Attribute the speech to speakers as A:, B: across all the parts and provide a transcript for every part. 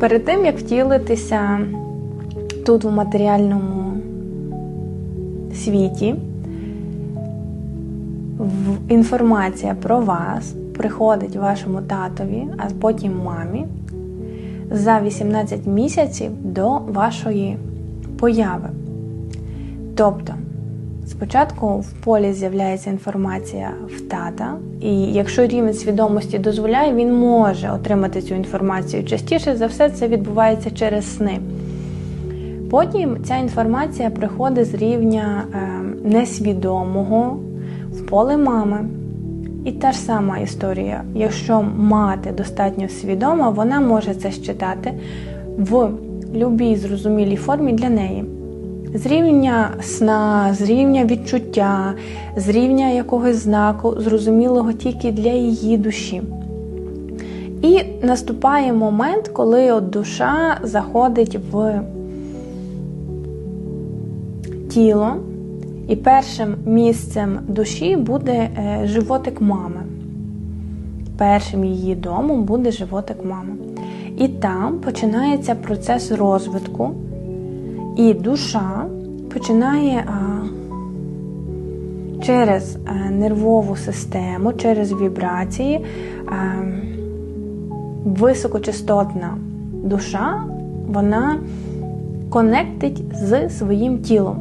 A: Перед тим, як втілитися тут в матеріальному світі, інформація про вас приходить вашому татові, а потім мамі за 18 місяців до вашої появи. Тобто, спочатку в полі з'являється інформація в тата, і якщо рівень свідомості дозволяє, він може отримати цю інформацію. Частіше за все це відбувається через сни. Потім ця інформація приходить з рівня е, несвідомого в поле мами. І та ж сама історія. Якщо мати достатньо свідома, вона може це считати в любій зрозумілій формі для неї. З рівня сна, з рівня відчуття, з рівня якогось знаку, зрозумілого тільки для її душі. І наступає момент, коли от душа заходить в тіло, і першим місцем душі буде е, животик мами. Першим її домом буде животик мами. І там починається процес розвитку, і душа починає через е, нервову систему, через вібрації. а, Високочастотна душа, вона конектить з своїм тілом.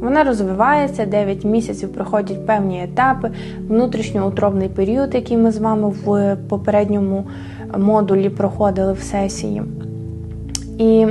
A: Вона розвивається 9 місяців, проходять певні етапи, внутрішньоутробний період, який ми з вами в попередньому модулі проходили в сесії. І